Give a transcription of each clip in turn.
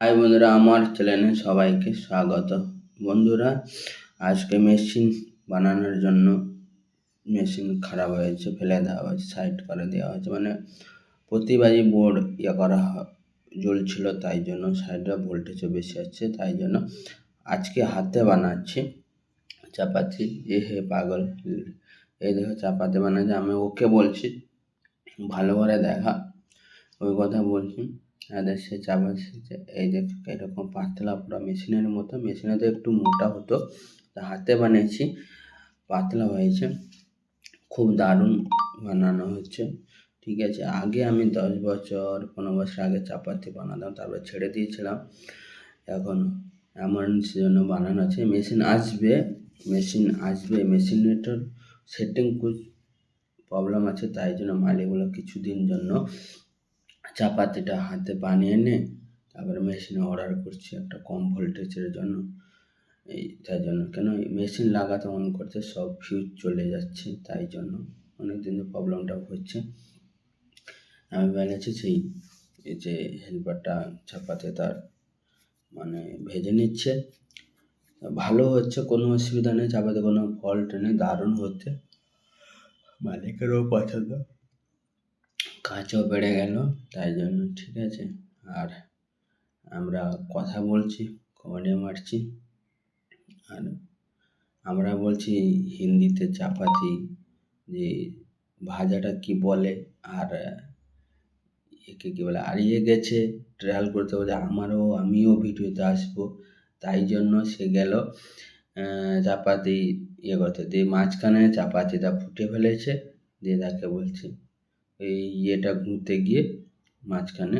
High বন্ধুরা, আমার চ্যানেলে সবাইকে স্বাগত। বন্ধুরা, আজকে মেশিন বানানোর জন্য মেশিন খারাপ হয়েছে, ফেলে দেওয়া হয়েছে সাইড করে দেওয়া হয়েছে। মানে প্রতিবারই বোর্ড ইয়ে করা জ্বলছিল, তাই জন্য সাইডে ভোল্টেজও বেশি আছে তাই জন্য আজকে হাতে বানাচ্ছি। চাপাতি, এ হে পাগল, এই দেখো চাপাতি বানাচ্ছে। আমি ওকে বলছি, ভালো করে দেখা, ওই কথা বলছি। চাপা শিখছে এই যে এরকম পাতলা পুরো মেশিনের মতো। মেশিনে তো একটু মোটা হতো হাতে বানিয়েছি, পাতলা হয়েছে। খুব দারুণ বানানো হচ্ছে ঠিক আছে। আগে আমি দশ বছর, পনেরো বছর আগে চাপাতি বানাতাম, তারপর ছেড়ে দিয়েছিলাম। এখন এমন জন্য বানানো আছে মেশিন আসবে মেশিন আসবে মেশিনেটার সেটিং প্রবলেম আছে, তাই জন্য মালিকগুলো কিছুদিন জন্য চাপাতিটা হাতে বানিয়ে নে, তারপরে মেশিনে অর্ডার করছি একটা কম ভোল্টেজের জন্য। এই তাই জন্য। কেন? মেশিন লাগাতে অন করতে সব ফিউজ চলে যাচ্ছে, তাই জন্য। অনেক দিন প্রবলেমটা হচ্ছে। আমি বেলেছি সেই যে হেল্পারটা চাপাতে তার মানে ভেজে নিচ্ছে। ভালো হচ্ছে, কোনো অসুবিধা নেই, চাপাতে কোনো ফল্ট নেই, দারুণ হচ্ছে। মালিকেরও পছন্দ। কাজও বেড়ে গেল, তাই জন্য ঠিক আছে। আর আমরা কথা বলছি কমেডি মারছি। আর আমরা বলছি হিন্দিতে চাপাতি, যে ভাজাটা কি বলে, আর একে কী বলে, হারিয়ে গেছে, ট্রায়াল করতে বলে আমারও, আমিও ভিডিওতে আসব। তাই জন্য সে গেল চাপাতি ইয়ে করতে দিয়ে মাঝখানে চাপাতিটা ফুটে ফেলেছে, দিয়ে তাকে বলছে এই ইয়েটা ঘুরতে গিয়ে মাঝখানে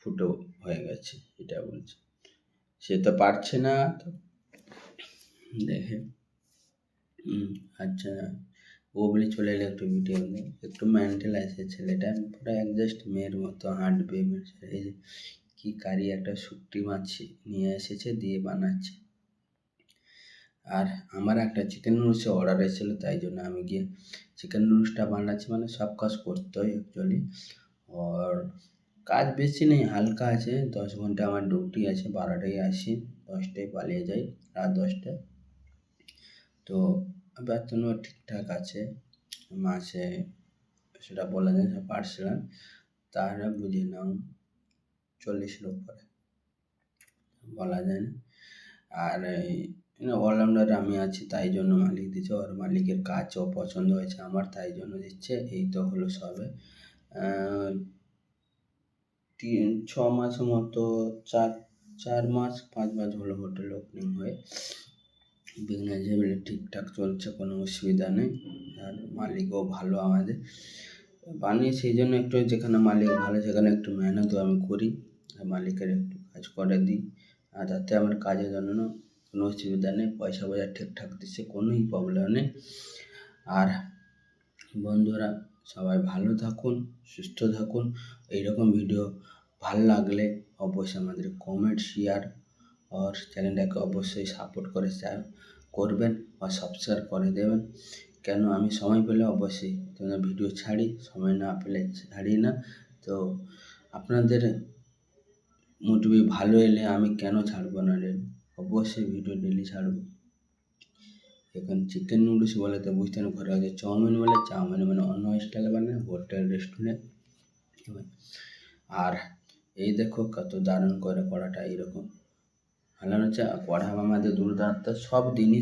ফুটো হয়ে গেছে, এটা বলছে। সে তো পারছে না তো। দেখে। আচ্ছা। ও বলে চলে এলো একটু ভিডিও একটু মেন্টাল আছে ছেলেটা। পুরো অ্যাডজাস্ট মেয়ের মতো হাঁটবে। এই যে কী কারি একটা শুকটি মাছ নিয়ে এসেছে, দিয়ে বানাচ্ছে। আর আমার একটা চিকেন নুডলসে অর্ডার এসেছিল, তাই জন্য আমি গিয়ে চিকেন নুডলসটা বানাচ্ছি মানে সব কাজ করতে হয় অ্যাকচুয়ালি আর কাজ বেশি নেই, হালকা আছে, দশ ঘণ্টা আমার ডিউটি আছে, বারোটায় আসি, দশটায় পালিয়ে যাই, রাত দশটায় তো বেতনও ঠিকঠাক আছে, মাসে সেটা বলা যায় না পার্সেন্ট তাহলে বুঝে নাও চল্লিশের উপরে বলা যায় না। আর অলরাউন্ডার আমি আছি, তাই জন্য মালিক দিচ্ছে। ওর মালিকের কাজও পছন্দ হয়েছে আমার, তাই জন্য দিচ্ছে। এই তো হলো সবে। তিন, ছ মাস মতো, চার চার মাস, পাঁচ মাস হলো হোটেল ওপেনিং হয়ে। বিজনেস ঠিকঠাক চলছে, কোনো অসুবিধা নেই। আর মালিকও ভালো আমাদের। বানিয়ে সেই জন্য একটু যেখানে মালিক ভালো, সেখানে একটু মেহনতও আমি করি। আর মালিকের একটু কাজ করে দিই। আর তাতে আমার কাজের জন্য কোনো অসুবিধা নেই, পয়সা পয়সা ঠিকঠাক দিচ্ছে, কোনোই প্রবলেম নেই। আর বন্ধুরা, সবাই ভালো থাকুন, সুস্থ থাকুন। এইরকম ভিডিও ভালো লাগলে অবশ্যই আমাদের কমেন্ট শেয়ার আর চ্যানেলটাকে অবশ্যই সাপোর্ট করে করবেন বা সাবস্ক্রাইব করে দেবেন। কেন, আমি সময় পেলে অবশ্যই তোমাদের ভিডিও ছাড়ি, সময় না পেলে ছাড়ি না। তো আপনাদের মোটিভি ভালো এলে আমি কেন ছাড়বো না রে? অবশ্যই ভিডিও ডেলি ছাড়বো। এখন চিকেন নুডলস বলে তো বুঝতে না ঘরে আছে চাউমিন বলে, চাউমিন মানে অন্য স্টাইলে বানায় হোটেল রেস্টুরেন্ট আর এই দেখো কত দারুণ করে কড়াটা এইরকম। হালানো চা কড়া আমাদের দুর্দান্ত, সব দিনই